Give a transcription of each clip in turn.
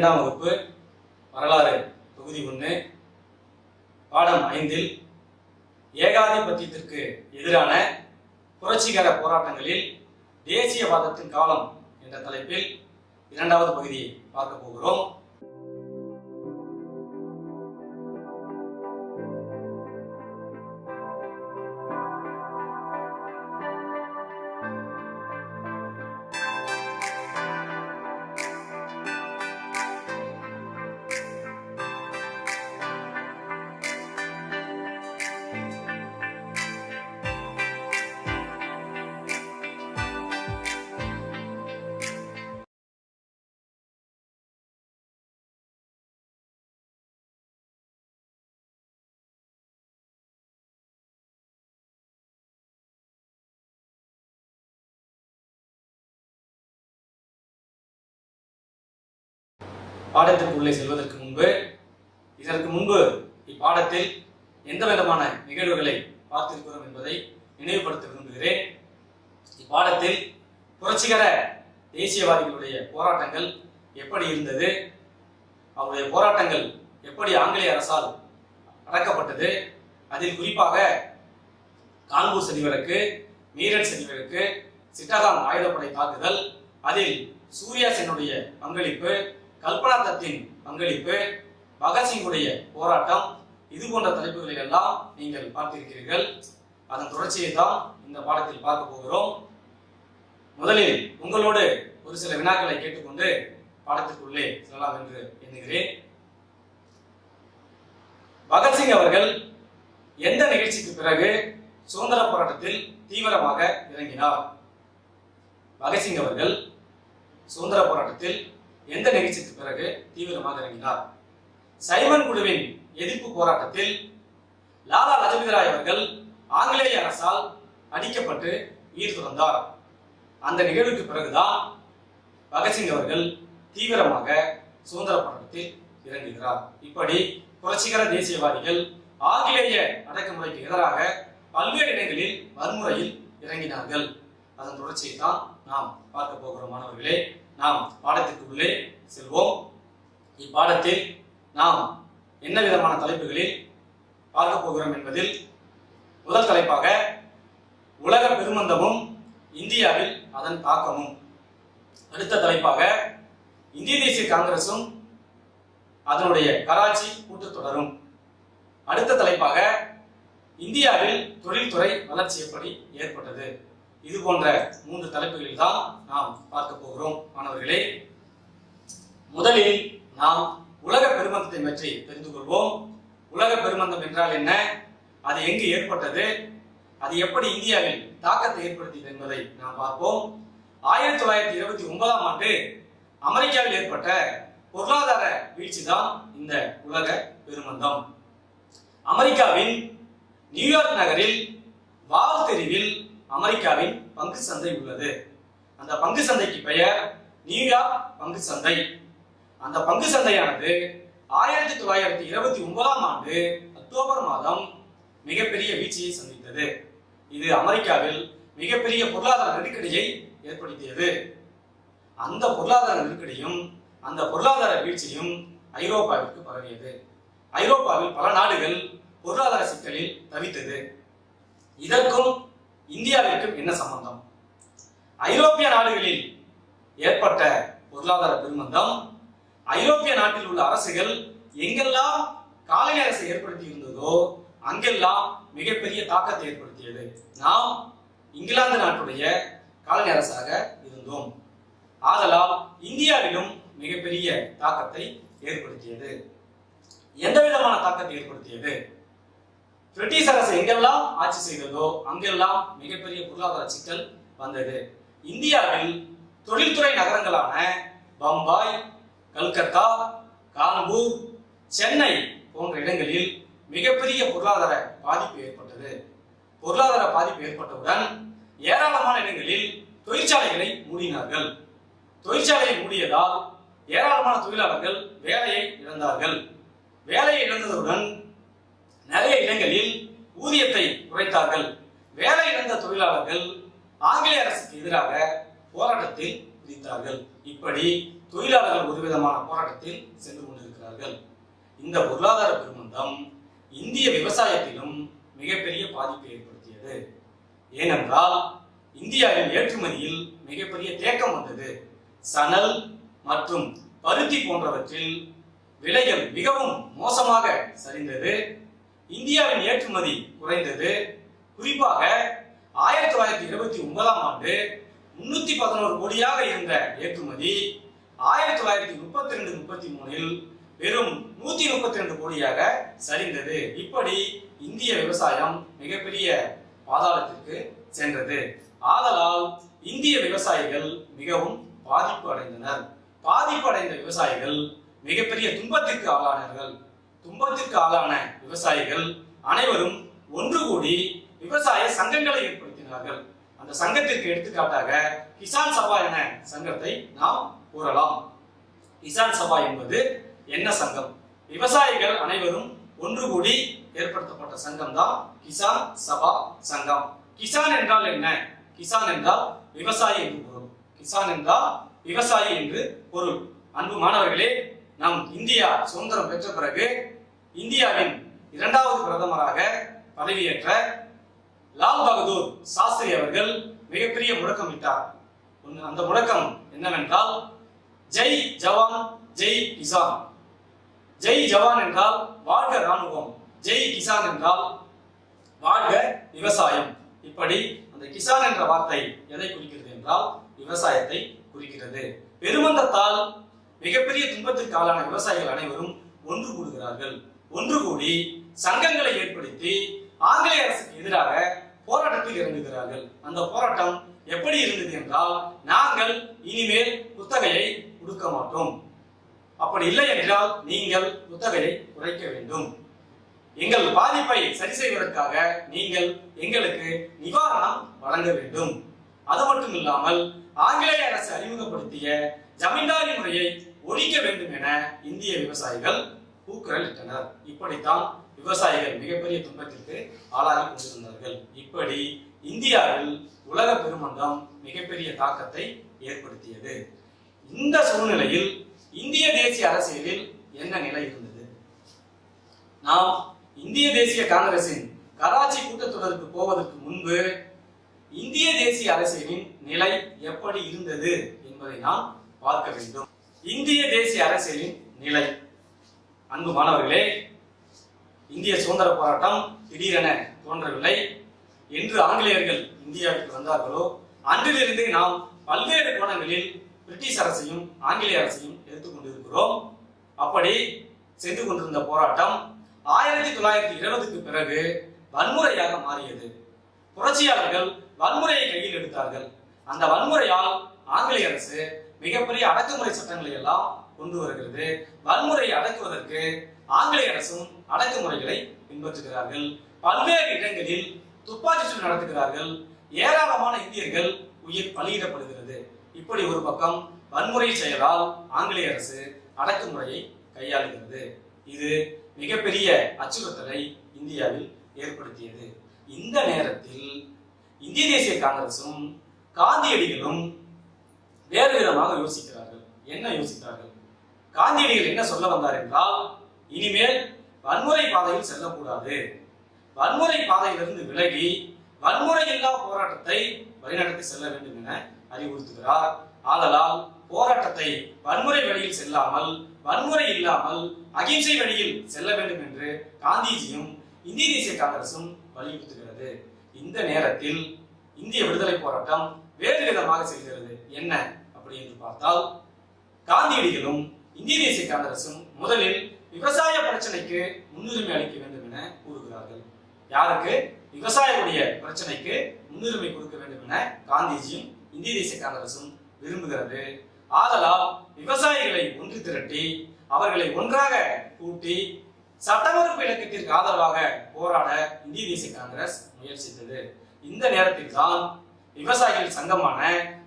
பன்னிரெண்டாம் வகுப்பு வரலாறு தொகுதி ஒன்று பாடம் ஐந்தில் ஏகாதிபத்தியத்திற்கு எதிரான புரட்சிகர போராட்டங்களில் தேசியவாதத்தின் காலம் என்ற தலைப்பில் இரண்டாவது பகுதியை பார்க்க போகிறோம். பாடத்திற்குள்ளே செல்வதற்கு முன்பு இதற்கு முன்பு இப்பாடத்தில் எந்த விதமான நிகழ்வுகளை பார்த்திருக்கிறோம் என்பதை நினைவுபடுத்த விரும்புகிறேன். இப்பாடத்தில் புரட்சிகர தேசியவாதிகளுடைய போராட்டங்கள் எப்படி இருந்தது அவருடைய போராட்டங்கள் எப்படி ஆங்கிலேய அரசால் அடக்கப்பட்டது அதில் குறிப்பாக கான்பூர் சதிவிலக்கு மீரட் சதிவிலக்கு சிட்டகாங் ஆயுதப்படை தாக்குதல் அதில் சூர்யா சென்னுடைய பங்களிப்பு கல்பனா தத்தின் பங்களிப்பு பகத்சிங்குடைய போராட்டம் இது போன்ற தலைப்புகளை எல்லாம் நீங்கள் பார்த்திருக்கிறீர்கள். அதன் தொடர்ச்சியை தான் இந்த பாடத்தில் பார்க்க போகிறோம். முதலில் உங்களோடு ஒரு சில வினாக்களை கேட்டுக்கொண்டு பாடத்திற்குள்ளே செல்லலாம் என்று எண்ணுகிறேன். பகத்சிங் அவர்கள் எந்த நிகழ்ச்சிக்கு பிறகு சுதந்திர போராட்டத்தில் தீவிரமாக இறங்கினார்? பகத்சிங் அவர்கள் சுதந்திர போராட்டத்தில் எந்த நிகழ்ச்சிக்கு பிறகு தீவிரமாக இறங்கினார்? சைமன் குழுவின் எதிர்ப்பு போராட்டத்தில் லாலா லஜபதி ராய் அவர்கள் ஆங்கிலேய அரசால் அடிக்கப்பட்டு உயிர் துறந்தார். அந்த நிகழ்வுக்கு பிறகுதான் பகத்சிங் அவர்கள் தீவிரமாக சுதந்திர போராட்டத்தில் இறங்குகிறார். இப்படி புரட்சிகர தேசியவாதிகள் ஆங்கிலேய அடக்குமுறைக்கு எதிராக பல்வேறு இடங்களில் வன்முறையில் இறங்கினார்கள். அதன் தொடர்ச்சியை தான் நாம் பார்க்க போகிறோம் மாணவர்களே. நாம் பாடத்திற்கு உள்ளே செல்வோம். இப்பாடத்தில் நாம் என்ன விதமான தலைப்புகளில் பார்க்க போகிறோம் என்பதில் முதல் தலைப்பாக உலக பெருமந்தமும் இந்தியாவில் அதன் தாக்கமும். அடுத்த தலைப்பாக இந்திய தேசிய காங்கிரசும் அதனுடைய கராச்சி கூட்டத்தொடரும் அடுத்த தலைப்பாக இந்தியாவில் தொழில்துறை வளர்ச்சி எப்படி ஏற்பட்டது. இது போன்ற மூன்று தலைப்புகளில் தான் நாம் பார்க்க போகிறோம் மாணவர்களே. முதலில் நாம் உலக பெருமந்தத்தை பற்றி தெரிந்து கொள்வோம். உலக பெருமந்தம் என்றால் என்ன? அது எங்கு ஏற்பட்டது? அது எப்படி இந்தியாவில் தாக்கத்தை ஏற்படுத்தியது என்பதை நாம் பார்ப்போம். ஆயிரத்தி தொள்ளாயிரத்தி இருபத்தி ஒன்பதாம் ஆண்டு அமெரிக்காவில் ஏற்பட்ட பொருளாதார வீழ்ச்சி தான் இந்த உலக பெருமந்தம். அமெரிக்காவின் நியூயார்க் நகரில் வால் தெருவில் அமெரிக்காவின் பங்கு சந்தை உள்ளது. அந்த பங்கு சந்தைக்கு பெயர் நியூயார்க் பங்கு சந்தை. அந்த பங்கு சந்தையானது ஆயிரத்தி தொள்ளாயிரத்தி இருபத்தி ஒன்பதாம் ஆண்டு அக்டோபர் மாதம் மிகப்பெரிய வீழ்ச்சியை சந்தித்தது. இது அமெரிக்காவில் மிகப்பெரிய பொருளாதார நெருக்கடியை ஏற்படுத்தியது. அந்த பொருளாதார நெருக்கடியும் அந்த பொருளாதார வீழ்ச்சியும் ஐரோப்பாவிற்கு பரவியது. ஐரோப்பாவில் பல நாடுகள் பொருளாதார சிக்கலில் தவித்தது. இதற்கும் இந்தியாவிற்கும் என்ன சம்பந்தம்? ஐரோப்பிய நாடுகளில் ஏற்பட்ட பொருளாதார பெருமந்தம் ஐரோப்பிய நாட்டில் உள்ள அரசுகள் எங்கெல்லாம் காலை அரசை ஏற்படுத்தி இருந்ததோ அங்கெல்லாம் மிகப்பெரிய தாக்கத்தை ஏற்படுத்தியது. நாம் இங்கிலாந்து நாட்டுடைய காலனி அரசாக இருந்தோம். ஆதலால் இந்தியாவிலும் மிகப்பெரிய தாக்கத்தை ஏற்படுத்தியது. எந்த விதமான தாக்கத்தை ஏற்படுத்தியது? பிரிட்டிஷ் அரசு எங்கெல்லாம் ஆட்சி செய்ததோ அங்கெல்லாம் மிகப்பெரிய பொருளாதார சிக்கல் வந்தது. இந்தியாவில் தொழில்துறை நகரங்களான பம்பாய் கல்கத்தா கான்பூர் சென்னை போன்ற இடங்களில் மிகப்பெரிய பொருளாதார பாதிப்பு ஏற்பட்டது. பொருளாதார பாதிப்பு ஏற்பட்டவுடன் ஏராளமான இடங்களில் தொழிற்சாலைகளை மூடினார்கள். தொழிற்சாலையை மூடியதால் ஏராளமான தொழிலாளர்கள் வேலையை இழந்தார்கள். வேலையை இழந்ததுடன் நிறைய இடங்களில் ஊதியத்தை குறைத்தார்கள். வேலை இழந்த தொழிலாளர்கள் ஆங்கிலேய அரசுக்கு எதிராக போராட்டத்தில் விதித்தார்கள் இப்படி தொழிலாளர்கள் ஒரு விதமான போராட்டத்தில் சென்று கொண்டிருக்கிறார்கள். இந்த பொருளாதார பெருமந்தம் இந்திய விவசாயத்திலும் மிகப்பெரிய பாதிப்பை ஏற்படுத்தியது. ஏனென்றால் இந்தியாவின் ஏற்றுமதியில் மிகப்பெரிய தேக்கம் வந்தது. சணல் மற்றும் பருத்தி போன்றவற்றில் விலைகள் மிகவும் மோசமாக சரிந்தது. இந்தியாவின் ஏற்றுமதி குறைந்தது. குறிப்பாக ஆயிரத்தி தொள்ளாயிரத்தி இருபத்தி ஒன்பதாம் ஆண்டு முன்னூத்தி பதினோரு கோடியாக இருந்த ஏற்றுமதி ஆயிரத்தி தொள்ளாயிரத்தி முப்பத்தி ரெண்டு முப்பத்தி மூணில் வெறும் நூத்தி முப்பத்தி ரெண்டு கோடியாக சரிந்தது. இப்படி இந்திய விவசாயம் மிகப்பெரிய பாதாளத்திற்கு சென்றது. ஆதலால் இந்திய விவசாயிகள் மிகவும் பாதிப்பு அடைந்தனர். பாதிப்பு அடைந்த விவசாயிகள் மிகப்பெரிய துன்பத்திற்கு ஆளானார்கள் துன்பத்திற்கு ஆளான விவசாயிகள் அனைவரும் ஒன்று கூடி விவசாய சங்கங்களை ஏற்படுத்தினார்கள். அந்த சங்கத்திற்கு எடுத்துக்காட்டாக கிசான் சபா என சங்கத்தை நாம் கூறலாம். கிசான் சபா என்பது என்ன சங்கம்? விவசாயிகள் அனைவரும் ஒன்று கூடி ஏற்படுத்தப்பட்ட சங்கம் தான் கிசான் சபா சங்கம். கிசான் என்றால் என்ன? கிசான் என்றால் விவசாயி என்று பொருள். கிசான் என்றால் விவசாயி என்று பொருள். அன்பு மாணவர்களே நம் இந்தியா சுதந்திரம் பெற்ற பிறகு இந்தியாவின் இரண்டாவது பிரதமராக பதவியேற்ற லால் பகதூர் சாஸ்திரி அவர்கள் மிகப்பெரிய முழக்கமிட்டார் ஒண்ணு- அந்த முழக்கம் என்னவென்றால் ஜெய் ஜவான் ஜெய் கிசான். ஜெய் ஜவான் என்றால் வாழ்க ராணுவம் ஜெய் கிசான் என்றால் வாழ்க விவசாயம். இப்படி அந்த கிசான் என்ற வார்த்தை எதை குறிக்கிறது என்றால் விவசாயத்தை குறிக்கிறது. பெருமந்தத்தால் மிகப்பெரிய துன்பத்திற்கு ஆளான விவசாயிகள் அனைவரும் ஒன்று கூடுகிறார்கள். ஒன்று கூடி சங்கங்களை ஏற்படுத்தி ஆங்கிலேய அரசுக்கு எதிராக போராட்டத்தில் இறங்குகிறார்கள். அந்த போராட்டம் எப்படி இருந்தது என்றால் நாங்கள் இனிமேல் குத்தகையை கொடுக்க மாட்டோம். அப்படி இல்லை என்றால் நீங்கள் குத்தகையை குறைக்க வேண்டும். எங்கள் பாதிப்பை சரி செய்வதற்காக நீங்கள் எங்களுக்கு நிவாரணம் வழங்க வேண்டும். அது மட்டும் இல்லாமல் ஆங்கிலேய அரசு அறிமுகப்படுத்திய ஜமீன்தாரி முறையை ஒழிக்க வேண்டும் என இந்திய விவசாயிகள் கூக்குரல் இட்டனர் இப்படித்தான் விவசாயிகள் மிகப்பெரிய துன்பத்திற்கு ஆளாகி கொண்டிருந்தார்கள். இப்படி இந்தியாவில் உலக பெருமன்றம் மிகப்பெரிய தாக்கத்தை ஏற்படுத்தியது. இந்த சூழ்நிலையில் இந்திய தேசிய அரசியலில் என்ன நிலை இருந்தது? நாம் இந்திய தேசிய காங்கிரசின் கராச்சி கூட்டத்தொடருக்கு போவதற்கு முன்பு இந்திய தேசிய அரசியலின் நிலை எப்படி இருந்தது என்பதை நாம் பார்க்க வேண்டும். இந்திய தேசிய அரசியலின் நிலை. அன்பு மாணவர்களே இந்திய சுதந்திர போராட்டம் திடீரென தோன்றவில்லை. என்று ஆங்கிலேயர்கள் இந்தியாவிற்கு வந்தார்களோ அன்றிலிருந்து நாம் பல்வேறு கோணங்களில் பிரிட்டிஷ் அரசையும் ஆங்கிலேய அரசையும் எடுத்துக்கொண்டிருக்கிறோம் அப்படி சென்று கொண்டிருந்த போராட்டம் ஆயிரத்தி தொள்ளாயிரத்தி இருபதுக்கு பிறகு வன்முறையாக மாறியது. புரட்சியாளர்கள் வன்முறையை கையில் எடுத்தார்கள். அந்த வன்முறையால் ஆங்கிலேய அரசு மிகப்பெரிய அடக்குமுறை சட்டங்களை எல்லாம் கொண்டு வருகிறது. வன்முறையை அடக்குவதற்கு ஆங்கிலேய அரசும் அடக்குமுறைகளை பின்பற்றுகிறார்கள். பல்வேறு இடங்களில் துப்பாக்கி சூடு நடத்துகிறார்கள். ஏராளமான இந்தியர்கள் உயிர் பலியிடப்படுகிறது. இப்படி ஒரு பக்கம் வன்முறை செயலால் ஆங்கிலேய அரசு அடக்குமுறையை கையாளுகிறது. இது மிகப்பெரிய அச்சுறுத்தலை இந்தியாவில் ஏற்படுத்தியது. இந்த நேரத்தில் இந்திய தேசிய காங்கிரசும் காந்தியடிகளும் வேறு விதமாக யோசிக்கிறார்கள். என்ன யோசித்தார்கள் காந்தியடிகள் என்ன சொல்ல வந்தார் என்றால் இனிமேல் வன்முறை பாதையில் செல்லக்கூடாது. வன்முறை பாதையிலிருந்து விலகி வன்முறை இல்லா போராட்டத்தை வழிநடத்தி செல்ல வேண்டும் என அறிவுறுத்துகிறார். ஆதலால் போராட்டத்தை வன்முறை வழியில் செல்லாமல் வன்முறை இல்லாமல் அகிம்சை வழியில் செல்ல வேண்டும் என்று காந்திஜியும் இந்திய தேசிய காங்கிரசும் வலியுறுத்துகிறது. இந்த நேரத்தில் இந்திய விடுதலை போராட்டம் வேறு விதமாக செல்கிறது. என்ன? எப்படி என்று பார்த்தால் காந்தியடிகளும் இந்திய தேசிய காங்கிரசும் முதலில் விவசாய பிரச்சனைக்கு முன்னுரிமை அளிக்க வேண்டும் என கூறுகிறார்கள். யாருக்கு? விவசாயிகளுடைய பிரச்சனைக்கு முன்னுரிமை கொடுக்க வேண்டும் என காந்திஜியும் இந்திய தேசிய காங்கிரசும் விரும்புகிறது. ஆதலால் விவசாயிகளை ஒன்று திரட்டி அவர்களை ஒன்றாக கூட்டி சட்டமறுப்பு இலக்கத்திற்கு ஆதரவாக போராட இந்திய தேசிய காங்கிரஸ் முயற்சித்தது. இந்த நேரத்தில் தான் விவசாயிகள் சங்கமான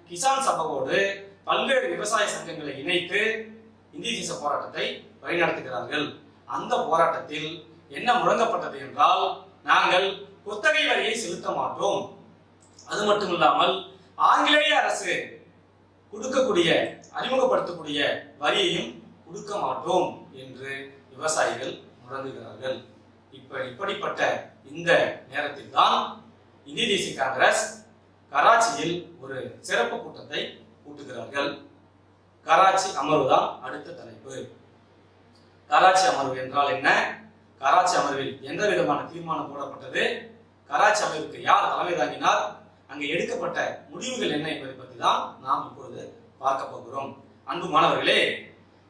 கிசான் சபாவோடு பல்வேறு விவசாய சங்கங்களை இணைத்து இந்திய தேச போராட்டத்தை வழிநடத்துகிறார்கள். அந்த போராட்டத்தில் என்ன முழங்கப்பட்டது என்றால் நாங்கள் குத்தகை வரியை செலுத்த மாட்டோம். அது மட்டும் இல்லாமல் ஆங்கிலேய அரசு கொடுக்கக்கூடிய அறிமுகப்படுத்தக்கூடிய வரியையும் கொடுக்க மாட்டோம் என்று விவசாயிகள் முழங்குகிறார்கள் இப்ப இப்படிப்பட்ட இந்த நேரத்தில் தான் இந்திய தேசிய காங்கிரஸ் கராச்சியில் ஒரு சிறப்பு கூட்டத்தை கூட்டுகிறார்கள் கராச்சி அமர்வு தான் அடுத்த தலைப்பு. கராச்சி அமர்வு என்றால் என்ன? கராச்சி அமர்வில் எந்த விதமான தீர்மானம் போடப்பட்டது? கராச்சி அமர்வுக்கு யார் தலைமை தாங்கினார்? அங்கே எடுக்கப்பட்ட முடிவுகள் என்ன என்பதை பற்றி தான் நாம் இப்பொழுது பார்க்க போகிறோம். அன்பு மாணவர்களே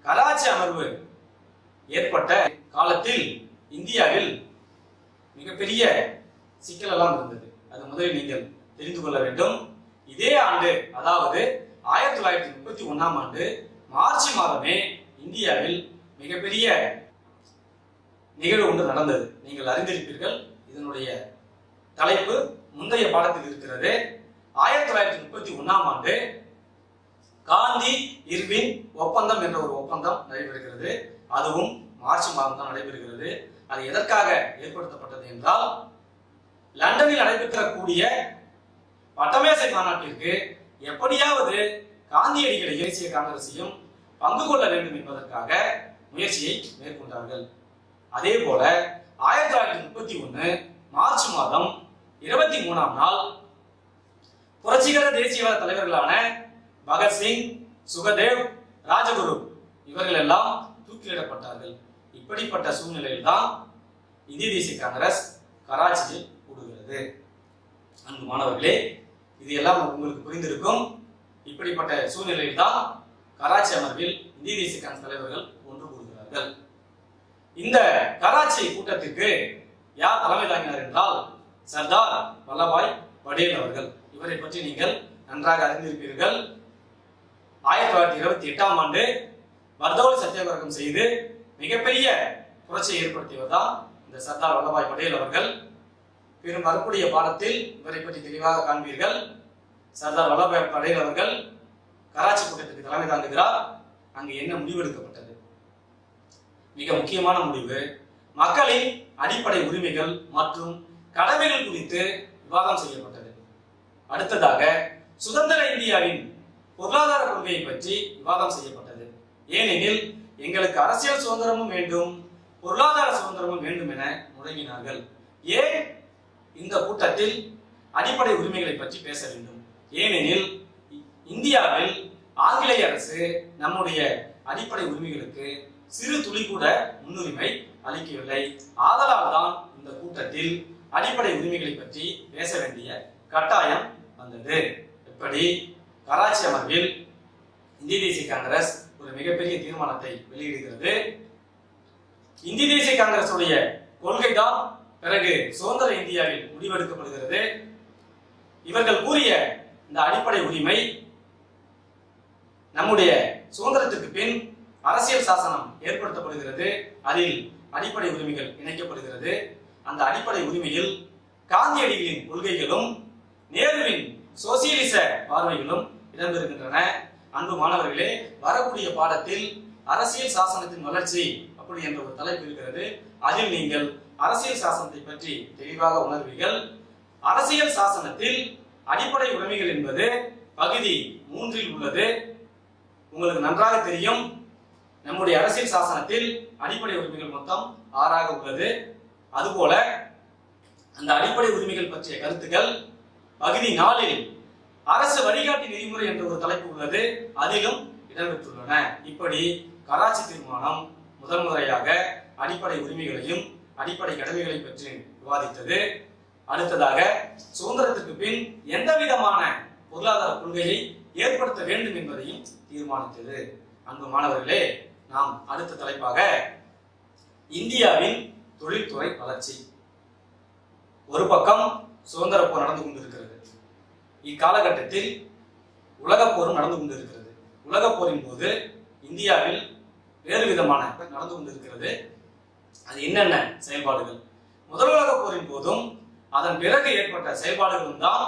கராச்சி அமர்வு ஏற்பட்ட காலத்தில் இந்தியாவில் மிகப்பெரிய சிக்கலெல்லாம் இருந்தது. அது முதலில் நீங்கள் தெரிந்து கொள்ள வேண்டும். இதே ஆண்டு அதாவது ஆயிரத்தி தொள்ளாயிரத்தி முப்பத்தி ஒன்னாம் ஆண்டு மார்ச் மாதமே இந்தியாவில் மிகப்பெரிய நிகழ்வு ஒன்று நடந்தது. நீங்கள் அறிந்திருப்பீர்கள் இதனுடைய தலைப்பு முந்தைய பாடத்தில் இருக்கிறது. ஆயிரத்தி தொள்ளாயிரத்தி முப்பத்தி ஒன்னாம் ஆண்டு காந்தி இர்வின் ஒப்பந்தம் என்ற ஒரு ஒப்பந்தம் நடைபெறுகிறது. அதுவும் மார்ச் மாதம் தான் நடைபெறுகிறது. அது எதற்காக ஏற்படுத்தப்பட்டது என்றால் லண்டனில் நடைபெற்றக்கூடிய பட்டமேசை மாநாட்டிற்கு எப்படியாவது காந்தியடிகளை தேசிய காங்கிரஸையும் பங்கு கொள்ள வேண்டும் என்பதற்காக முயற்சியை மேற்கொண்டார்கள். அதே போல ஆயிரத்தி தொள்ளாயிரத்தி முப்பத்தி ஒன்று மார்ச் மாதம் இருபத்தி மூணாம் நாள் புரட்சிகர தேசியவாத தலைவர்களான பகத்சிங் சுகதேவ் ராஜகுரு இவர்கள் எல்லாம் தூக்கிலிடப்பட்டார்கள். இப்படிப்பட்ட சூழ்நிலையில் தான் இந்திய தேசிய காங்கிரஸ் கராச்சியில் கூடுகிறது. அன்பு மாணவர்களே இது எல்லாம் உங்களுக்கு புரிந்திருக்கும். இப்படிப்பட்ட சூழ்நிலையில் தான் கராச்சி அமர்வில் இந்திய தேசிய காங்கிரஸ் தலைவர்கள் ஒன்று கூறுகிறார்கள். இந்த கராச்சி கூட்டத்திற்கு யார் தலைமை தாங்கினார் என்றால் சர்தார் வல்லபாய் படேல் அவர்கள். இவரை பற்றி நீங்கள் நன்றாக அறிந்திருப்பீர்கள். ஆயிரத்தி தொள்ளாயிரத்தி இருபத்தி எட்டாம் ஆண்டு வர்தோலி சத்தியாகிரகம் செய்து மிகப்பெரிய புரட்சியை ஏற்படுத்தியவர் தான் இந்த சர்தார் வல்லபாய் படேல் அவர்கள். பெரும் வரக்கூடிய பாடத்தில் இவரை பற்றி தெளிவாக காண்பீர்கள். சர்தார் வல்லபாய் படேல் அவர்கள் கராச்சி கூட்டத்துக்கு தலைமை தாங்குகிறார். அங்கு என்ன முடிவெடுக்கப்பட்டது? மிக முக்கியமான முடிவு. மக்களின் அடிப்படை உரிமைகள் மற்றும் கடமைகள் குறித்து விவாதம் செய்யப்பட்டது. அடுத்ததாக சுதந்திர இந்தியாவின் பொருளாதார கொள்கையை பற்றி விவாதம் செய்யப்பட்டது. ஏனெனில் எங்களுக்கு அரசியல் சுதந்திரமும் வேண்டும் பொருளாதார சுதந்திரமும் வேண்டும் என முழங்கினார்கள். ஏன் இந்த கூட்டத்தில் அடிப்படை உரிமைகளை பற்றி பேச வேண்டும். ஏனெனில் இந்தியாவில் ஆங்கிலேய அரசு நம்முடைய அடிப்படை உரிமைகளுக்கு சிறு துளி கூட முன்னுரிமை அளிக்கவில்லை. ஆதலால் தான் இந்த கூட்டத்தில் அடிப்படை உரிமைகளை பற்றி பேச வேண்டிய கட்டாயம் வந்தது. எப்படி? கராச்சி அமர்வில் இந்திய தேசிய காங்கிரஸ் ஒரு மிகப்பெரிய தீர்மானத்தை வெளியிடுகிறது. இந்திய தேசிய காங்கிரசுடைய கொள்கை கொள்கைதான் பிறகு சுதந்திர இந்தியாவில் முடிவெடுக்கப்படுகிறது. இவர்கள் கூறிய இந்த அடிப்படை உரிமை நம்முடைய சுதந்திரத்திற்கு பின் அரசியல் சாசனம் ஏற்படுத்தப்படுகிறது. அதில் அடிப்படை உரிமைகள் இணைக்கப்படுகிறது. அந்த அடிப்படை உரிமையில் காந்தியடிகளின் கொள்கைகளும் நேருவின் சோசியலிச பார்வைகளும் இடம்பெறுகின்றன. அன்பு மாணவர்களே வரக்கூடிய பாடத்தில் அரசியல் சாசனத்தின் வளர்ச்சி அப்படி என்ற ஒரு தலைப்பு இருக்கிறது. அதில் நீங்கள் அரசியல் சாசனத்தை பற்றி தெளிவாக உணர்வீர்கள். அரசியல் சாசனத்தில் அடிப்படை உரிமைகள் என்பது பகுதி மூன்றில் உள்ளது. உங்களுக்கு நன்றாக தெரியும். நம்முடைய அரசியல் சாசனத்தில் அடிப்படை உரிமைகள் மொத்தம் ஆறாக உள்ளது. அதுபோல அந்த அடிப்படை உரிமைகள் பற்றிய கருத்துக்கள் பகுதி நாலில் அரசு வழிகாட்டி நெறிமுறை என்ற ஒரு தலைப்பு உள்ளது. அதிலும் இடம்பெற்றுள்ளன. இப்படி கராச்சி தீர்மானம் முதல் முறையாக அடிப்படை உரிமைகளையும் அடிப்படை கடமைகளை பற்றி விவாதித்தது. அடுத்ததாக சுதந்திரத்துக்கு பின் எந்த விதமான பொருளாதார கொள்கையை ஏற்படுத்த வேண்டும் என்பதையும் தீர்மானித்தது. அன்பு மாணவர்களே நாம் அடுத்த தலைப்பாக இந்தியாவின் தொழில்துறை வளர்ச்சி. ஒரு பக்கம் சுதந்திர போர் நடந்து கொண்டிருக்கிறது. இக்காலகட்டத்தில் உலகப் போரும் நடந்து கொண்டிருக்கிறது. உலகப் போரின் போது இந்தியாவில் வேறு விதமான நடந்து கொண்டிருக்கிறது. அது என்னென்ன செயல்பாடுகள்? முதல் உலக போரின் போதும் அதன் பிறகு ஏற்பட்ட செயல்பாடுகளும் தான்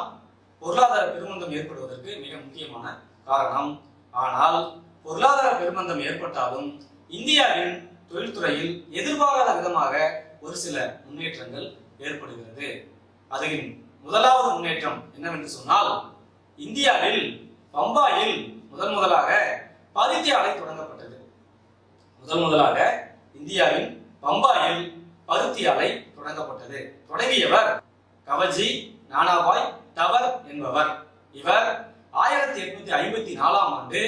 பொருளாதார பெருமந்தம் ஏற்படுவதற்கு மிக முக்கியமான காரணம். ஆனால் பொருளாதார பெருமந்தம் ஏற்பட்டாலும் இந்தியாவின் தொழில்துறையில் எதிர்பாராத விதமாக ஒரு சில முன்னேற்றங்கள் ஏற்படுகிறது. அதில் முதலாவது முன்னேற்றம் என்னவென்று சொன்னால் இந்தியாவில் பம்பாயில் முதன் முதலாக பருத்தி ஆலை தொடங்கப்பட்டது. முதன் முதலாக இந்தியாவின் பம்பாயில் பருத்தி ஆலை தொடங்கப்பட்டது. தொடங்கியவர் கவஜி நானாபாய் டவர் என்பவர். இவர் ஆயிரத்தி எட்நூத்தி ஐம்பத்தி நாலாம் ஆண்டு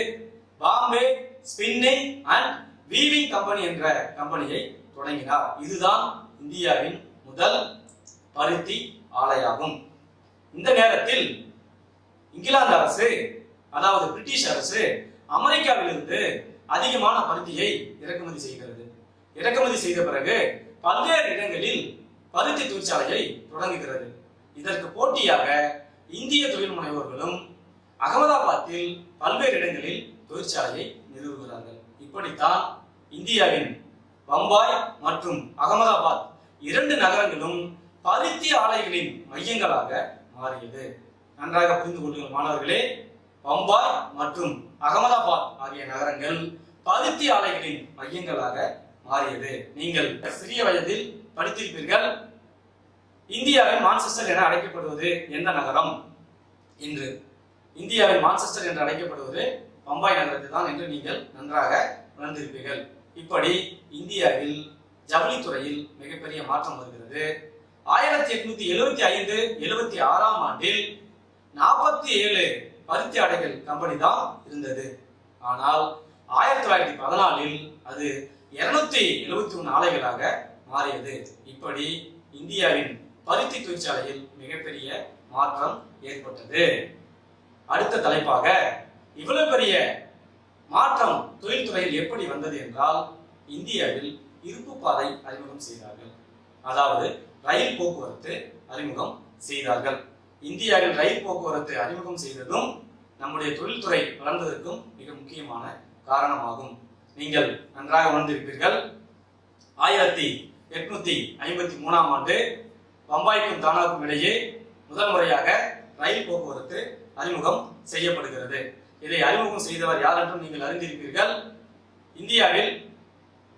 Bombay spinning and weaving company என்ற கம்பெனியை தொடங்கினார். இதுதான் இந்தியாவின் முதல் பருத்தி ஆலையாகும். இந்த நேரத்தில் இங்கிலாந்து அரசு அதாவது பிரிட்டிஷ் அரசு அமெரிக்காவிலிருந்து அதிகமான பருத்தியை இறக்குமதி செய்கிறது. இறக்குமதி செய்த பிறகு பல்வேறு இடங்களில் பருத்தி தொழிற்சாலையை தொடங்குகிறது. இதற்கு போட்டியாக இந்திய தொழில் முனைவோர்களும் அகமதாபாத்தில் பல்வேறு இடங்களில் தொழிற்சாலையை நிறுவுகிறார்கள். இப்படித்தான் இந்தியாவின் பம்பாய் மற்றும் அகமதாபாத் இரண்டு நகரங்களும் பருத்தி ஆலைகளின் மையங்களாக மாறியது. நன்றாக புரிந்து கொள்ளுங்கள் மாணவர்களே. பம்பாய் மற்றும் அகமதாபாத் ஆகிய நகரங்கள் பருத்தி ஆலைகளின் மையங்களாக மாறியது நீங்கள் சிறிய வயதில் படித்திருப்பீர்கள். இந்தியாவின் மான்செஸ்டர் என அழைக்கப்படுவது எந்த நகரம்? என்று இந்தியாவின் மான்செஸ்டர் என்று அழைக்கப்படுவது பம்பாய் நகரத்தை தான் என்று நீங்கள் நன்றாக உணர்ந்திருப்பீர்கள். இப்படி இந்தியாவில் ஜவுளித்துறையில் மிகப்பெரிய மாற்றம் வருகிறது. ஆயிரத்தி எட்நூத்தி எழுபத்தி ஐந்து எழுபத்தி ஆறாம் ஆண்டில் நாற்பத்தி ஏழு பருத்தி ஆடைகள் கம்பெனி தான் இருந்தது. ஆனால் ஆயிரத்தி தொள்ளாயிரத்தி பதினாலில் அது இருநூத்தி எழுபத்தி ஒன்று ஆலைகளாக மாறியது. இப்படி இந்தியாவின் பருத்தி தொழிற்சாலையில் மிகப்பெரிய மாற்றம் ஏற்பட்டது. அடுத்த தலைப்பாக இவ்வளவு பெரிய மாற்றம் தொழில்துறையில் எப்படி வந்தது என்றால் இந்தியாவில் இருப்பு பாதை அறிமுகம் செய்தார்கள். அதாவது ரயில் போக்குவரத்து அறிமுகம் செய்தார்கள். இந்தியாவில் ரயில் போக்குவரத்து அறிமுகம் செய்ததும் நம்முடைய தொழில்துறை வளர்ந்ததற்கும் மிக முக்கியமான காரணமாகும். நீங்கள் நன்றாக உணர்ந்திருப்பீர்கள். ஆயிரத்தி எட்நூத்தி ஐம்பத்தி மூணாம் ஆண்டு பம்பாய்க்கும் தானாவுக்கும் இடையே முதல் முறையாக ரயில் போக்குவரத்து அறிமுகம் செய்யப்படுகிறது. இதை அறிமுகம் செய்தவர் யார் என்றும் நீங்கள் அறிந்திருப்பீர்கள். இந்தியாவில்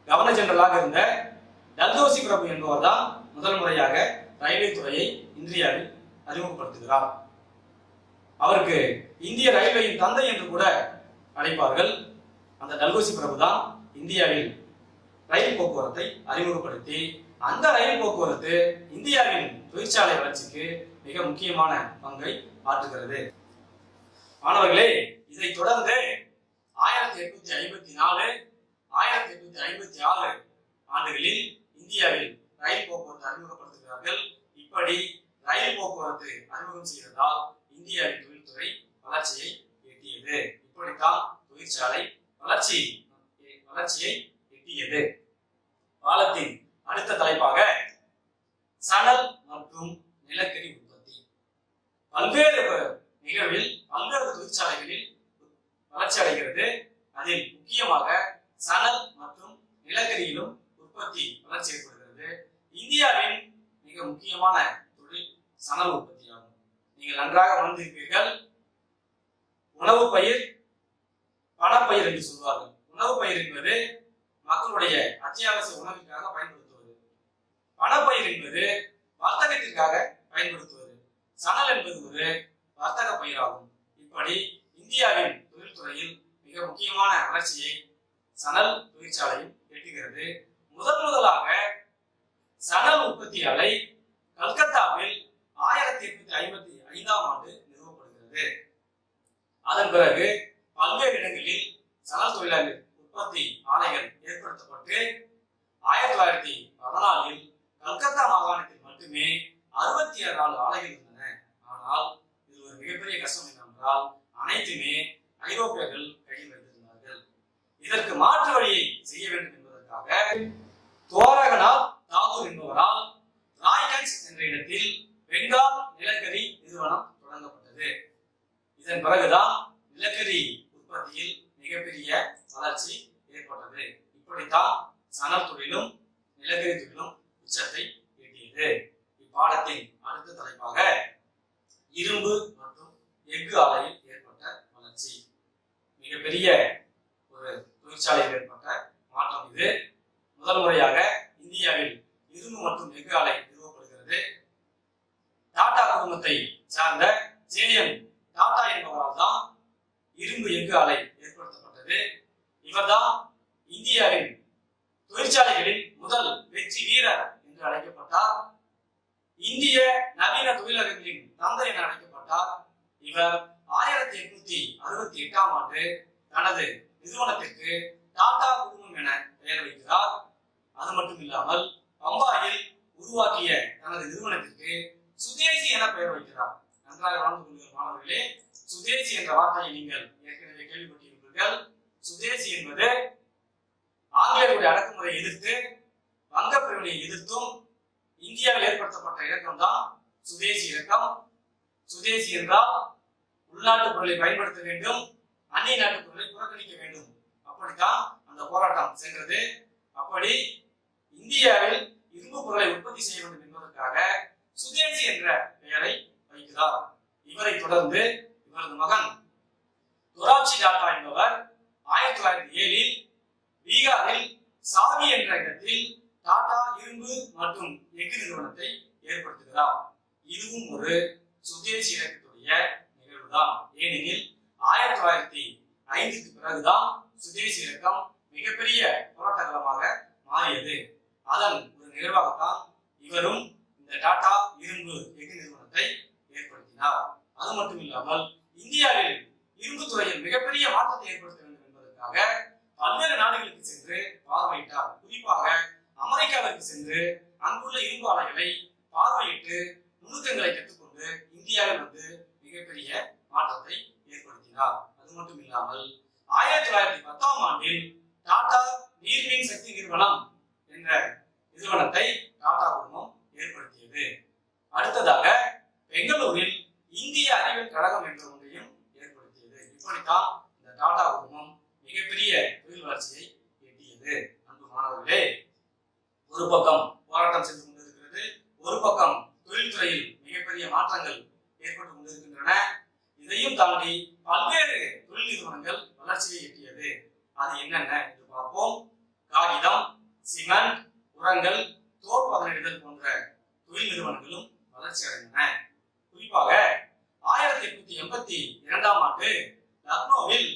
கவர்னர் ஜெனரலாக இருந்த டல்தோசி பிரபு என்பவர் தான் முதல் முறையாக ரயில்வே துறையை இந்தியாவில் அறிமுகப்படுத்துகிறார். அவருக்கு இந்திய ரயில்வேயின் தந்தை என்று கூட அழைப்பார்கள். அந்த டல்கோசி பிரபு தான் இந்தியாவில் ரயில் போக்குவரத்தை அறிமுகப்படுத்தி அந்த ரயில் போக்குவரத்து இந்தியாவின் தொழிற்சாலை வளர்ச்சிக்கு மிக முக்கியமான பங்கை ஆற்றுகிறது மாணவர்களே இதை தொடர்ந்து ஆயிரத்தி எட்நூத்தி ஐம்பத்தி நாலு ஆயிரத்தி எட்நூத்தி ஐம்பத்தி ஆறு ஆண்டுகளில் இந்தியாவில் ரயில் போக்குவரத்து அறிமுகப்படுத்துகிறார்கள். இப்படி ரயில் போக்குவரத்து அறிமுகம் செய்ததால் இந்தியாவின் தொழில்துறை வளர்ச்சியை எட்டியது. இப்படித்தான் தொழிற்சாலை வளர்ச்சி வளர்ச்சியை எட்டியது. காலத்தின் அடுத்த தலைப்பாக சணல் மற்றும் நிலக்கரி உற்பத்தி. பல்வேறு நிகழ்வில் பல்வேறு தொழிற்சாலைகளில் வளர்ச்சி அடைகிறது. அதில் முக்கியமாக சணல் மற்றும் நிலக்கரியிலும் உற்பத்தி வளர்ச்சி ஏற்படுகிறது. இந்தியாவின் மிக முக்கியமான தொழில் சணல் உற்பத்தியாகும். நீங்கள் நன்றாக உணர்ந்திருப்பீர்கள். உணவு பயிர் பணப்பயிர் என்பது மக்களுடைய அத்தியாவசிய உணவிற்காக பயன்படுத்துவது. பணப்பயிர் என்பது வர்த்தகத்திற்காக பயன்படுத்துவது. சணல் என்பது ஒரு வர்த்தக பயிராகும். இப்படி இந்தியாவின் தொழில்துறையில் மிக முக்கியமான வளர்ச்சியை சணல் தொழிற்சாலையும் எட்டுகிறது. முதன் முதலாக சணல் உற்பத்தி ஆலை கல்கத்தாவில் ஆயிரத்தி எட்நூத்தி ஐம்பத்தி ஐந்தாம் ஆண்டு நிறுவப்படுகிறது. அதன் பிறகு பல்வேறு இடங்களில் சணல் தொழிலாளர்கள் உற்பத்தி ஆலைகள் ஏற்படுத்தப்பட்டு ஆயிரத்தி தொள்ளாயிரத்தி பதினாலில் கல்கத்தா மாகாணத்தில் மட்டுமே அறுபத்தி ஆறு நாலு ஆலைகள் இருந்தன ஆனால் இது ஒரு மிகப்பெரிய கஷ்டம் என்னவென்றால் அனைத்துமே ஐரோப்பியர்கள் கையில் வைத்திருந்தார்கள். இதற்கு மாற்று வழியை செய்ய வேண்டும் என்பதற்காக தோரகனால் தாகூர் என்பவரால் ராய்கன்ஸ் என்ற இடத்தில் பெங்கால் நிலக்கரி நிறுவனம் தொடங்கப்பட்டது. இதன் பிறகுதான் நிலக்கரி உற்பத்தியில் மிகப்பெரிய வளர்ச்சி இப்படித்தான் சணல் தொழிலும் நிலக்கரி தொழிலும் உச்சத்தை எட்டியது. இப்பாடத்தின் அடுத்த தலைப்பாக இரும்பு மற்றும் எஃகு ஆலையில் ஏற்பட்ட வளர்ச்சி. மிகப்பெரிய ஒரு தொழிற்சாலையில் ஏற்பட்ட மாற்றம் இது. முதல் முறையாக இந்தியாவில் இரும்பு மற்றும் எஃகு ஆலை நிறுவப்படுகிறது. டாடா குடும்பத்தை சார்ந்த ஜேஎம் டாடா என்பவரால் தான் இரும்பு எஃகு ஆலை ஏற்படுத்தப்பட்டது. இவர்தான் இந்தியாவின் தொழிற்சாலைகளின் முதல் வெற்றி வீரர் என்று அழைக்கப்பட்டார். இந்திய நவீன தொழிலகங்களின் தந்தை என அழைக்கப்பட்டார். இவர் ஆயிரத்தி எட்நூத்தி அறுபத்தி எட்டாம் ஆண்டு தனது நிறுவனத்திற்கு டாடா குழுமம் என பெயர் வைக்கிறார். அது மட்டும் இல்லாமல் பம்பாயில் உருவாக்கிய தனது நிறுவனத்திற்கு சுதேசி என பெயர் வைக்கிறார். நன்றாக வாழ்ந்து கொள்கிற மாணவர்களே. சுதேசி என்ற வார்த்தையை நீங்கள் ஏற்கனவே கேள்விப்பட்டிருப்பீர்கள். சுதேசி என்பது ஆங்கிலேயருடைய அடக்குமுறையை எதிர்த்து வங்க பிரிவினை எதிர்த்தும் இந்தியாவில் ஏற்படுத்தப்பட்ட இயக்கம் தான் சுதேசி இயக்கம். சுதேசி என்றால் உள்நாட்டு பொருளை பயன்படுத்த வேண்டும் அந்நிய நாட்டு பொருளை புறக்கணிக்க வேண்டும். அப்படித்தான் அந்த போராட்டம் சென்றது. அப்படி இந்தியாவில் இரும்பு பொருளை உற்பத்தி செய்ய வேண்டும் என்பதற்காக சுதேசி என்ற பெயரை வைக்கிறார். இவரை தொடர்ந்து இவரது மகன் துராட்சி டாட்டா என்பவர் ஆயிரத்தி தொள்ளாயிரத்தி ஏழில் பீகாரில் சாவி என்ற இடத்தில் டாடா இரும்பு மற்றும் எஃகு நிறுவனத்தை ஏற்படுத்துகிறார். இதுவும் ஒரு சுதேசி இயக்கத்துடைய நிகழ்வுதான். ஏனெனில் ஆயிரத்தி தொள்ளாயிரத்தி ஐந்துக்கு பிறகுதான் சுதேசி இயக்கம் மிகப்பெரிய போராட்டகலமாக மாறியது. அதன் ஒரு நிகழ்வாகத்தான் இவரும் இந்த டாடா இரும்பு எஃகு நிறுவனத்தை ஏற்படுத்தினார். அது மட்டும் இல்லாமல் இந்தியாவில் இரும்பு துறையில் மிகப்பெரிய மாற்றத்தை ஏற்படுத்த வேண்டும் என்பதற்காக பல்வேறு நாடுகளுக்கு சென்று பார்வையிட்டார். குறிப்பாக அமெரிக்காவிற்கு சென்று அங்குள்ள இரும்பு ஆலைகளை பார்வையிட்டு நுணுக்கங்களை கற்றுக்கொண்டு இந்தியாவில் வந்து மிகப்பெரிய மாற்றத்தை ஏற்படுத்தினார். அது மட்டும் இல்லாமல் ஆயிரத்தி தொள்ளாயிரத்தி பத்தாம் ஆண்டில் டாடா நீர்மின் சக்தி நிறுவனம் என்ற நிறுவனத்தை டாடா குழுமம் ஏற்படுத்தியது. அடுத்ததாக பெங்களூரில் இந்திய அறிவியல் கழகம் என்ற ஒன்றையும் ஏற்படுத்தியது. இப்படித்தான் இந்த டாடா குழுமம் மிகப்பெரிய தொழில் வளர்ச்சியை எட்டியது அன்பு மாணவர்களே ஒரு பக்கம் போராட்டம் செய்து கொண்டிருக்கிறது ஒரு பக்கம் தொழில்துறையில் மிகப்பெரிய மாற்றங்கள் ஏற்பட்டு கொண்டிருக்கின்றன இதையும் தாண்டி பல்வேறு தொழில் நிறுவனங்கள் வளர்ச்சியை எட்டியது அது என்னென்ன என்று பார்ப்போம் காகிதம் சிமெண்ட் உரங்கள் தோல் பதனிடுதல் போன்ற தொழில் நிறுவனங்களும் வளர்ச்சி அடைந்தன குறிப்பாக ஆயிரத்தி எட்நூத்தி எண்பத்தி இரண்டாம் ஆண்டு லக்னோவில்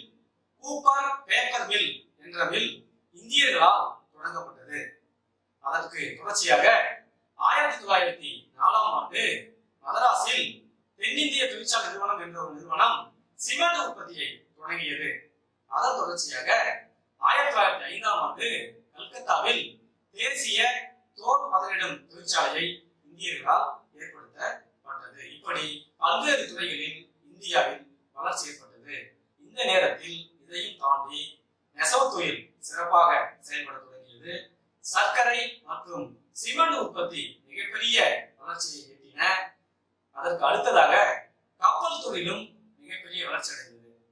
கூப்பர் பேப்பர் மில் என்ற மில் இந்தியர்களால் தொடங்கப்பட்டது அதற்கு தொடர்ச்சியாக ஆயிரத்தி தொள்ளாயிரத்தி நாலாம் ஆண்டு மதராஸில் தென்னிந்திய தொழிற்சாலை நிறுவனம் என்ற ஒரு நிறுவனம் சிமெண்ட் உற்பத்தியை தொடங்கியது அதன் தொடர்ச்சியாக ஆயிரத்தி தொள்ளாயிரத்தி ஐந்தாம் ஆண்டு கல்கத்தாவில் தேசிய தோல் பதனிடும் தொழிற்சாலையை இந்தியர்களால் ஏற்படுத்தப்பட்டது இப்படி பல்வேறு துறைகளில் இந்தியாவில் வளர்ச்சி ஏற்பட்டது. இந்த நேரத்தில் இதையும் தாண்டி நெசவு தொழில் சிறப்பாக செயல்பட தொடங்கியது. சர்க்கரை மற்றும் சிமெண்ட் உற்பத்தி மிகப்பெரிய வளர்ச்சியை எட்டின. அதற்கு அடுத்ததாக கப்பல் தொழிலும் மிகப்பெரிய வளர்ச்சி அடைந்தது.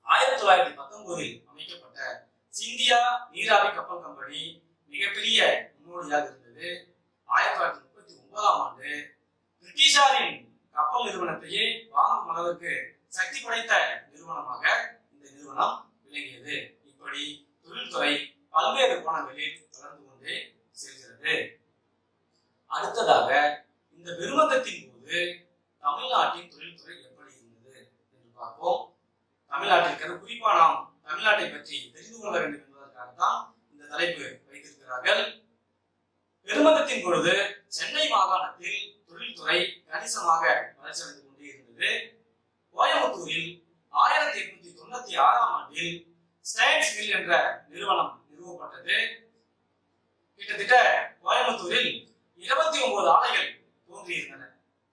ஆயிரத்தி தொள்ளாயிரத்தி பத்தொன்பதில் அமைக்கப்பட்ட சிந்தியா நீராவி கப்பல் கம்பெனி மிகப்பெரிய முன்னோடியாக இருந்தது. ஆயிரத்தி தொள்ளாயிரத்தி முப்பத்தி ஒன்பதாம் ஆண்டு பிரிட்டிஷாரின் கப்பல் நிறுவனத்தையே வாங்கும் அளவுக்கு சக்தி படைத்த நிறுவனமாக இந்த நிறுவனம் விளங்கியது. இப்படி தொழில்துறை பல்வேறு கோணங்களில் தொடர்ந்து கொண்டே செல்கிறது. அடுத்ததாக இந்த பெருமந்தத்தின் போது தமிழ்நாட்டின் தொழில்துறை எப்படி இருந்தது என்று பார்ப்போம். தமிழ்நாட்டிற்கு குறிப்பா நாம் தமிழ்நாட்டை பற்றி தெரிந்து கொள்ள வேண்டும் என்பதற்காக தான் இந்த தலைப்பு வைத்திருக்கிறார்கள். பெருமந்தத்தின் பொழுது சென்னை மாகாணத்தில் தொழில்துறை கணிசமாக வளர்ச்சி அடைந்து கொண்டே இருந்தது கோயம்புத்தூரில் ஆயிரத்தி எட்நூத்தி தொண்ணூத்தி ஆறாம் ஆண்டில் ஸ்டைன்ஸ் மில் என்ற நிறுவனம் நிறுவப்பட்டது. கிட்டத்தட்ட கோயம்புத்தூரில் இருபத்தி ஒன்பது ஆலைகள் தோன்றியிருந்தன.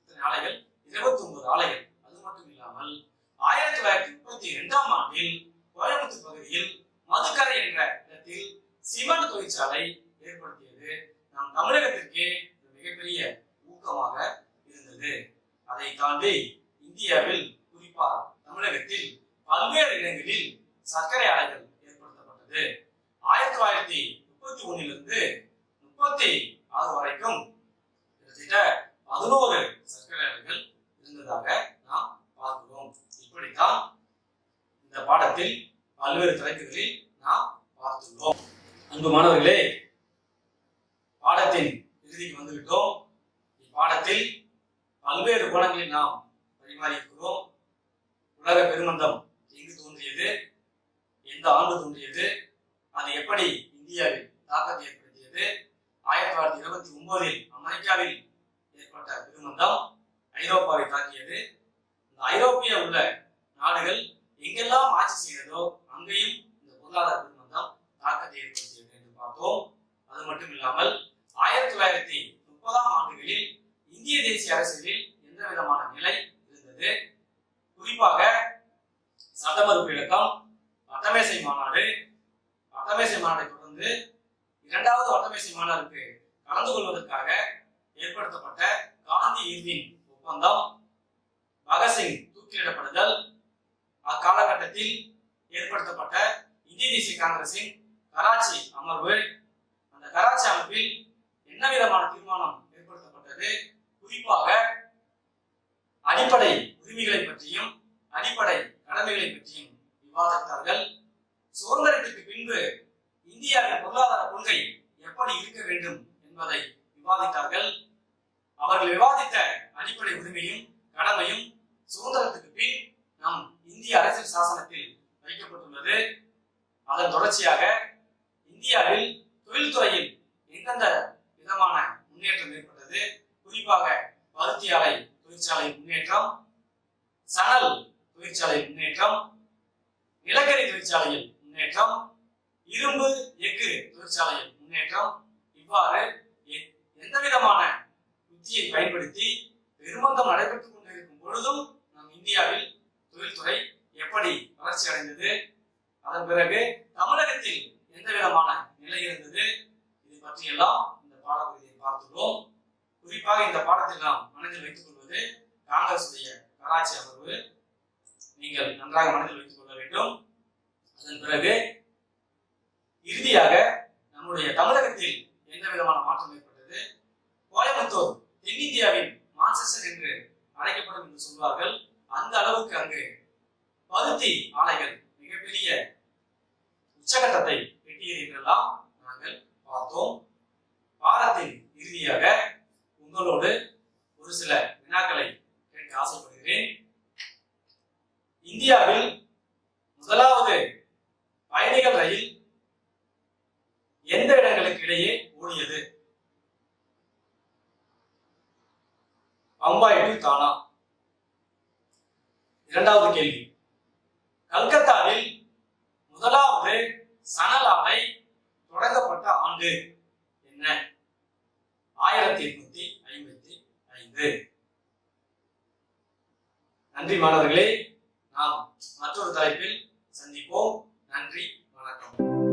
இத்தனை ஆலைகள்? இருபத்தி ஒன்பது ஆலைகள். அது மட்டும் இல்லாமல் ஆயிரத்தி தொள்ளாயிரத்தி முப்பத்தி இரண்டாம் ஆண்டில் கோயம்புத்தூர் பகுதியில் மதுக்கரை என்ற இடத்தில் சிமெண்ட் தொழிற்சாலை ஏற்படுத்தியது. நம் தமிழகத்திற்கே மிகப்பெரிய ஊக்கமாக இருந்தது. அதை தாண்டி இந்தியாவில் குறிப்பாக தமிழகத்தில் பல்வேறு இடங்களில் சர்க்கரை ஆலைகள் ஏற்படுத்தப்பட்டது. ஆயிரத்தி தொள்ளாயிரத்தி முப்பத்தி ஒன்னிலிருந்து முப்பத்தி ஆறு வரைக்கும் கிட்டத்தட்ட பதினோரு சர்க்கரை ஆலைகள் இருந்ததாக நாம் பார்க்கிறோம். இப்படித்தான் இந்த பாடத்தில் பல்வேறு தலைப்புகளில் நாம் பார்த்துள்ளோம். அன்பு மாணவர்களே அதில் பல்வேறு கோணங்களில் நாம் பரிமாறியிருக்கிறோம். உலக பெருமந்தம் எங்கு தோன்றியது? எந்த ஆண்டு தோன்றியது? அது எப்படி இந்தியாவில் தாக்கத்தை ஏற்படுத்தியது? ஆயிரத்தி தொள்ளாயிரத்தி இருபத்தி ஒன்பதில் அமெரிக்காவில் ஏற்பட்ட பெருமந்தம் ஐரோப்பாவை தாக்கியது. இந்த ஐரோப்பிய உள்ள நாடுகள் எங்கெல்லாம் ஆட்சி செய்ததோ அங்கேயும் இந்த பொருளாதார பெருமந்தம் தாக்கத்தை ஏற்படுத்தியது என்று பார்த்தோம். அது மட்டும் இல்லாமல் ஆயிரத்தி தொள்ளாயிரத்தி முப்பதாம் ஆண்டுகளில் இந்திய தேசிய அரசியலில் எந்த விதமான நிலை இருந்தது? குறிப்பாக சட்டமறுப்பு இலக்கம் வட்டமேசை மாநாடு. வட்டமேசை மாநாட்டை தொடர்ந்து இரண்டாவது வட்டமேசை மாநாடுக்கு கலந்து கொள்வதற்காக ஏற்படுத்தப்பட்ட காந்தி இர்வின் ஒப்பந்தம் பகத்சிங் தூக்கிலிடப்படுதல் அக்காலகட்டத்தில் ஏற்படுத்தப்பட்ட இந்திய தேசிய காங்கிரசின் கராச்சி அமர்வு. அந்த கராச்சி அமைப்பில் என்ன விதமான தீர்மானம் ஏற்படுத்தப்பட்டது? குறிப்பாக அடிப்படை உரிமைகளை பற்றியும் அடிப்படை கடமைகளை பற்றியும் விவாதித்தார்கள். சுதந்திரத்திற்கு பின்பு இந்தியாவின் பொருளாதார கொள்கை எப்படி இருக்க வேண்டும் என்பதை விவாதித்தார்கள். அவர்கள் விவாதித்த அடிப்படை உரிமையும் கடமையும் சுதந்திரத்துக்கு பின் நம் இந்திய அரசியல் சாசனத்தில் வைக்கப்பட்டுள்ளது. அதன் தொடர்ச்சியாக இந்தியாவில் தொழில்துறையில் எந்தெந்த விதமான முன்னேற்றம் ஏற்பட்டது குறிப்பாக பருத்தி ஆலை தொழிற்சாலை முன்னேற்றம் சணல் தொழிற்சாலை முன்னேற்றம் நிலக்கரி தொழிற்சாலையில் முன்னேற்றம் இரும்பு எஃகு தொழிற்சாலையில் முன்னேற்றம். இவ்வாறு எந்த விதமான யுக்தியை பயன்படுத்தி பெருமந்தம் நடைபெற்றுக் கொண்டிருக்கும் பொழுதும் நம் இந்தியாவில் தொழில்துறை எப்படி வளர்ச்சி அடைந்தது? அதன் பிறகு தமிழகத்தில் எந்த விதமான நிலை இருந்தது? இது பற்றியெல்லாம் இந்த பாடப்பகுதியை பார்த்துள்ளோம். குறிப்பாக இந்த பாடத்தில் நாம் மனதில் வைத்துக் கொள்வது காங்கிரஸ் கராச்சி அமர்வு. நீங்கள் நன்றாக மனதில் வைத்துக் கொள்ள வேண்டும். அதன் பிறகு இறுதியாக நம்முடைய தமிழகத்தில் எந்த விதமான மாற்றம் ஏற்பட்டது? கோயம்புத்தூர் தென்னிந்தியாவின் மான்செஸ்டர் என்று அழைக்கப்படும் என்று சொல்வார்கள் அந்த அளவுக்கு அங்கு பருத்தி ஆலைகள் மிகப்பெரிய உச்சகட்டத்தை எட்டியது என்றெல்லாம் நாங்கள் பார்த்தோம். பாடத்தின் இறுதியாக உங்களோடு ஒரு சில வினாக்களை கேட்க ஆசைப்படுகிறேன். இந்தியாவில் முதலாவது பயணிகள் ரயில் எந்த இடங்களுக்கு இடையே ஓடியது? பம்பாய் டு தானா? இரண்டாவது கேள்வி. கல்கத்தாவில் முதலாவது சணல் ஆலை தொடங்கப்பட்ட ஆண்டு என்ன? ஆயிரத்தி எட்நூத்தி ஐம்பத்தி ஐந்து. நன்றி மாணவர்களே. நாம் மற்றொரு தலைப்பில் சந்திப்போம். நன்றி வணக்கம்.